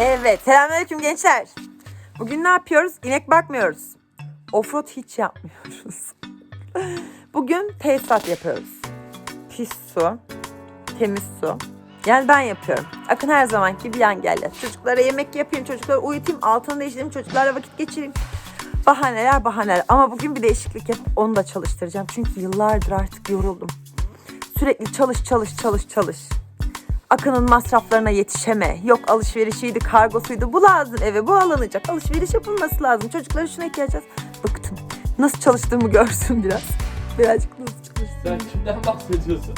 Evet, selamünaleyküm gençler. Bugün ne yapıyoruz? İnek bakmıyoruz. Offroad hiç yapmıyoruz. Bugün tesisat yapıyoruz. Pis su, temiz su. Yani ben yapıyorum. Akın her zamanki bir yan geldi. Çocuklara yemek yapayım, çocukları uyutayım, altını değiştireyim, çocuklarla vakit geçireyim. Bahaneler bahaneler. Ama bugün bir değişiklik yapıp onu da çalıştıracağım. Çünkü yıllardır artık yoruldum. Sürekli çalış çalış çalış çalış. Akın'ın masraflarına yetişeme. Yok alışverişiydi, kargosuydu. Bu lazım eve, bu alınacak. Alışveriş yapılması lazım. Çocuklara şuna ihtiyacız. Bıktım. Nasıl çalıştığımı görsün biraz. Birazcık nasıl çalıştığımı. Sen kimden bahsediyorsun?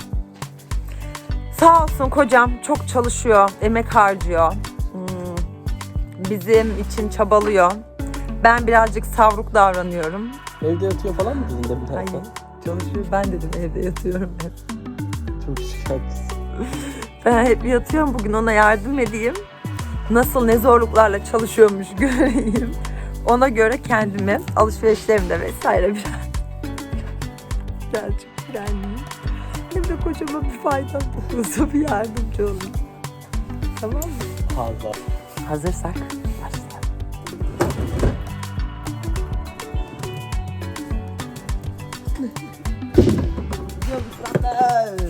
Sağ olsun kocam çok çalışıyor, emek harcıyor. Hmm, Bizim için çabalıyor. Ben birazcık savruk davranıyorum. Evde yatıyor falan mı dedin demin Hayır, çalışıyor. Ben dedim evde yatıyorum hep. Çok şikayetçisin. Ben hep yatıyorum. Bugün ona yardım edeyim. Nasıl ne zorluklarla çalışıyormuş göreyim. Ona göre kendimi alışverişlerimde vesaire biraz birazcık frenleyeyim. Hem de kocama bir faydam olursa bir yardımcı olayım. Tamam mı? Fazla. Hazırsak başlayalım. O,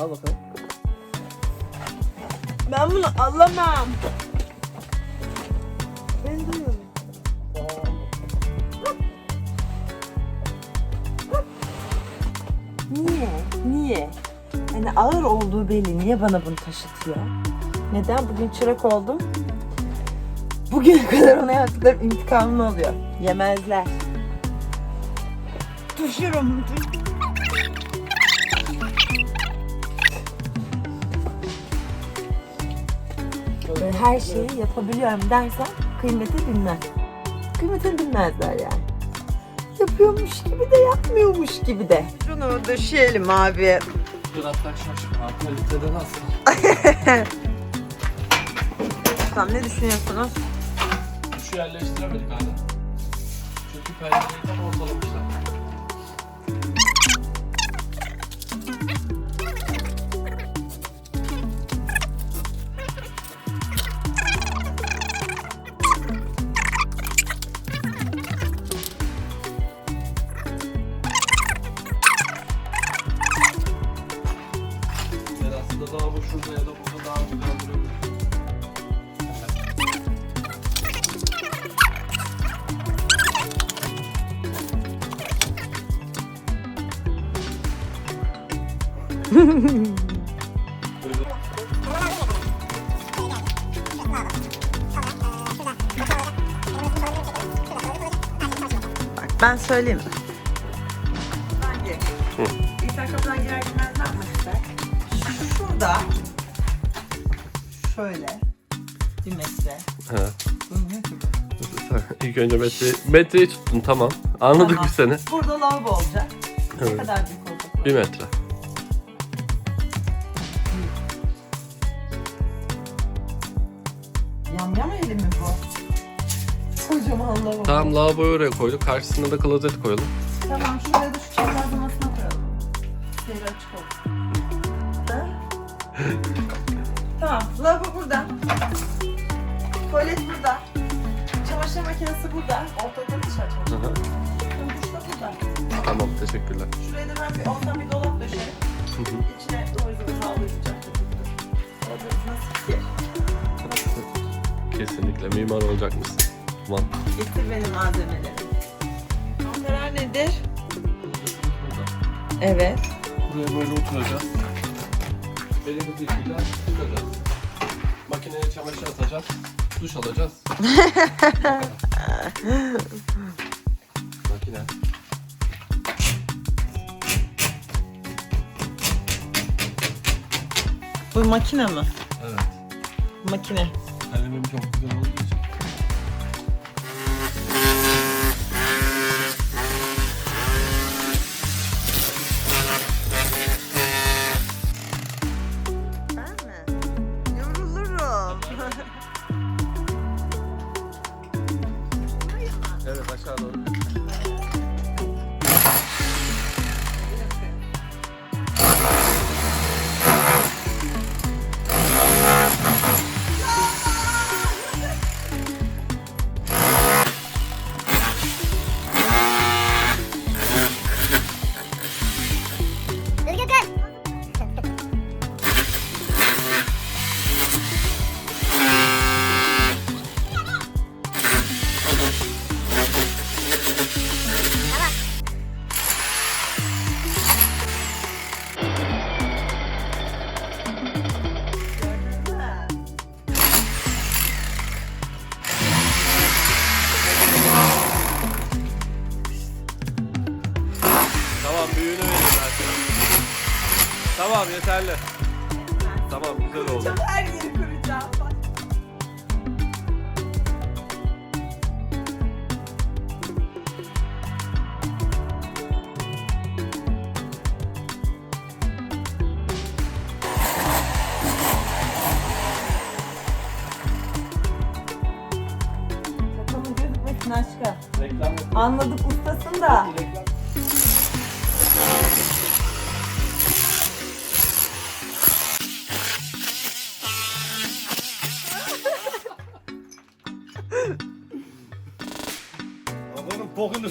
Al bakalım. Ben bunu alamam. Ben duyuyorum. Niye? Niye? Yani ağır olduğu belli. Niye bana bunu taşıtıyor? Neden? Bugün çırak oldum. Bugüne kadar ona yaptıklarım intikamını alıyor. Yemezler. Düşürüm. Her şeyi yapabiliyorum dersen kıymeti bilmez. Kıymetini bilmezler yani. Yapıyormuş gibi de yapmıyormuş gibi de. Şunu döşeyelim abi. Fırat'tan şaşma. Kaliteden asla. Tamam ne düşünüyorsunuz? Şu yerleştiremedik hala. Çünkü perdeyi tam ortalamışlar. Bak ben söyleyeyim mi? Bence. İnsan kapıdan girer girmez ne yapmak ister? Şurada şöyle bir metre. He. Bilmiyorum ki. İlk önce metreyi, metreyi tuttun tamam. Anladık Tamam. biz seni. Burada lavabo olacak. Ne Evet. kadar büyük olacak? Bir metre. Kocaman lavabo. Tamam lavaboyu oraya koyduk. Karşısına da klozet koyalım. Tamam şuraya da şu çaprazlamasına koyalım. Seyir açık olsun. Ha? tamam lavabo burada. Tuvalet burada. Çamaşır makinesi burada. Ortada dışarı çamaşır. hı. Duş da burada. Tamam teşekkürler. Şuraya da ben bir ortam bir dolap döşerim. Hı hı. İçine zıvır havlayacak. Orada nasıl ki? Kesinlikle mimar olacak Fatma. Getir benim malzemeleri. Son karar nedir? Evet. Buraya böyle oturacağız. Belirli bir şekilde tutacağız. Makineye çamaşır atacağız. Duş alacağız. Makine. Bu makine mi? Evet. Makine. Kalemim çok güzel olduğu için. Tamam yeterli. Tamam güzel oldu. Her yeri kuracağım. Şakamın gözükmesin aşkım. Reklam. Anladık ustasın da.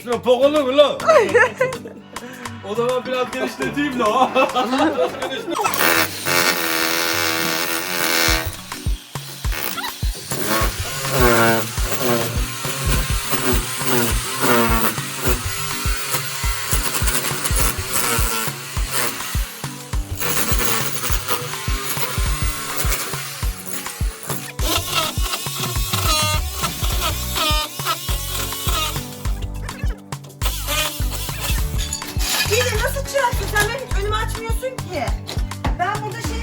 Pokun üstüne pok olur mu lan? o zaman biraz genişleteyim de çıraksın? Sen benim hiç önümü açmıyorsun ki. Ben burada şey...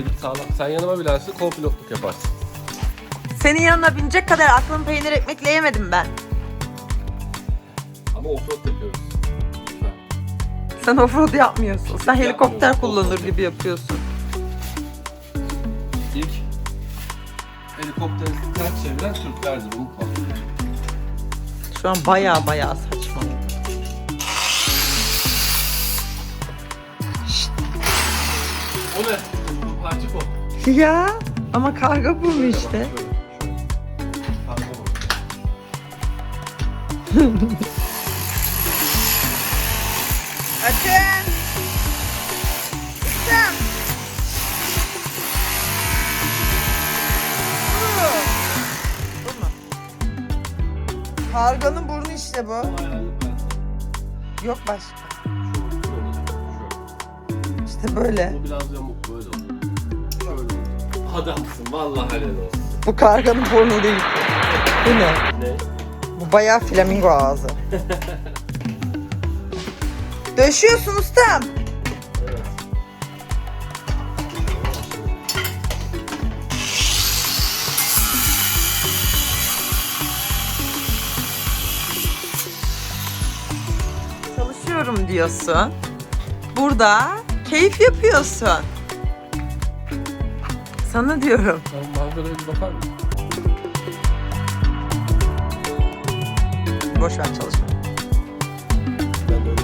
Benim sağlam. Sen yanıma bilersin, co-pilotluk yaparsın. Senin yanına binecek kadar aklım peynir ekmekle yemedim ben. Ama offroad yapıyoruz. Lütfen. Sen offroad yapmıyorsun. Sen helikopter kullanır gibi yapıyorsun. İlk helikopteri ters çeviren Türklerdir, unutma. Şu an baya baya saçma. O ne? Bu parçık o. Ya ama karga bu mu işte? Karga bu. Açın. Bu mu? Karganın burnu işte bu. Yok başka. İşte böyle. Bu biraz yamuk böyle. Adamsın vallahi helal olsun. Bu karganın burnu değil. Bu ne? Ne? Bu bayağı flamingo ağzı. Döşüyorsun ustam. Evet. Çalışıyorum diyorsun. Burada keyif yapıyorsun. Sana diyorum. Sen manzaraya bir bakar mısın? Boş ver çalışma. Ben de öyle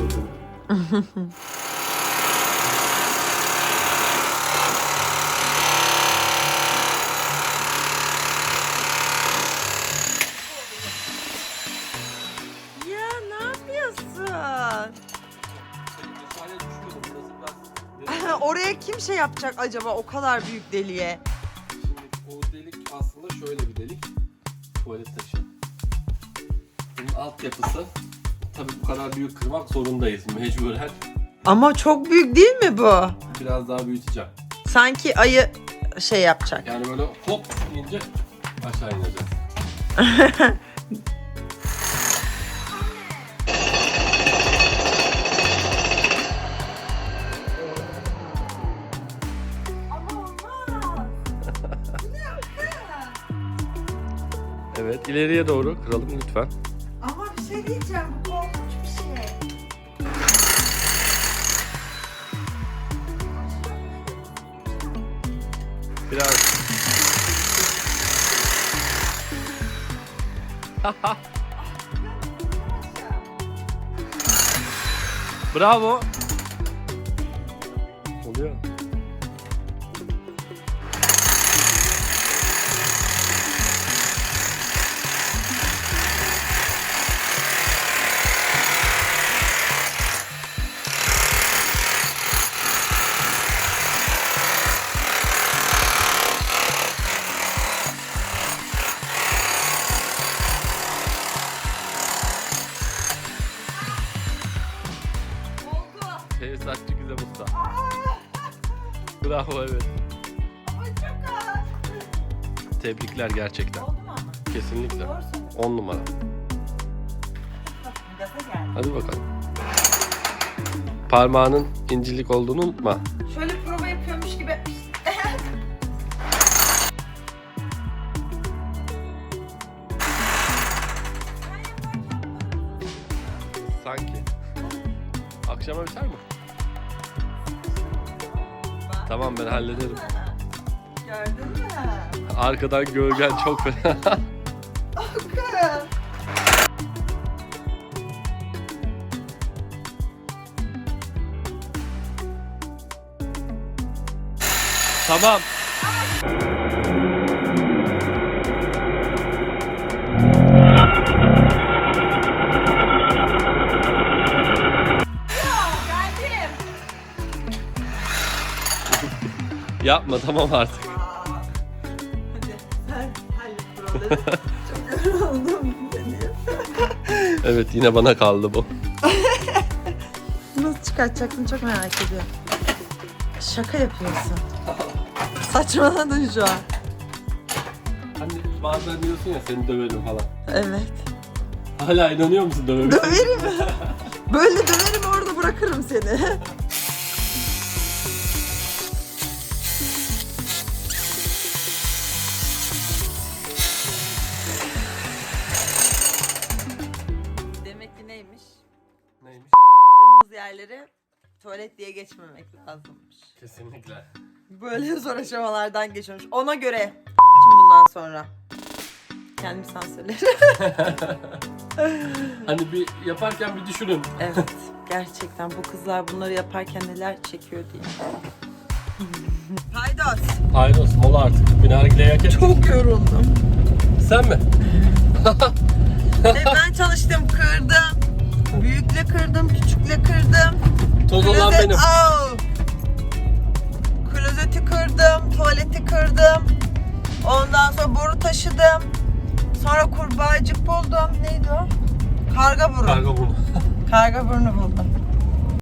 Oraya kim şey yapacak acaba o kadar büyük deliğe? Şimdi o delik aslında şöyle bir delik. Tuvalet taşı. Bunun altyapısı tabii bu kadar büyük kırmak zorundayız mecburen. Ama çok büyük değil mi bu? Biraz daha büyüteceğim. Sanki ayı şey yapacak. Yani böyle hop deyince aşağı ineceğiz. ileriye doğru kıralım lütfen. Ama bir şey diyeceğim bu korkunç bir şey. Biraz Bravo. Oluyor. Tebrikler gerçekten. Oldu mu ama? Kesinlikle. Doğru söylüyorsun. 10 numara. Gaza geldi. Hadi bakalım. Parmağının incilik olduğunu unutma. Şöyle prova yapıyormuş gibi. Sanki. Akşama biter mi? Tamam ben hallederim. Arkadan gölgen çok fena. Tamam. Yapma tamam artık. Çok yoruldum. Evet yine bana kaldı bu. Nasıl çıkartacaksın çok merak ediyorum. Şaka yapıyorsun. Saçmaladın şu an. Hani bazen diyorsun ya seni döverim falan. Evet. Hala inanıyor musun döverim? Döverim. Böyle döverim orada bırakırım seni. Tuvalet diye geçmemek lazımmış. Kesinlikle. Böyle zor aşamalardan geçiyormuş. Ona göre şimdi bundan sonra. Kendim sansürlerim. Hani bir yaparken bir düşünün. evet. Gerçekten bu kızlar bunları yaparken neler çekiyor diye. Paydos. Hayros mola artık. Bir nargile yerken. Çok yoruldum. Sen mi? Ve ben çalıştım, kırdım. Büyükle kırdım, küçükle kırdım. Toz olan Klozet- benim. Au! Klozeti kırdım, tuvaleti kırdım. Ondan sonra boru taşıdım. Sonra kurbağacık buldum. Neydi o? Karga burnu. Karga bunu. Karga burnu buldum.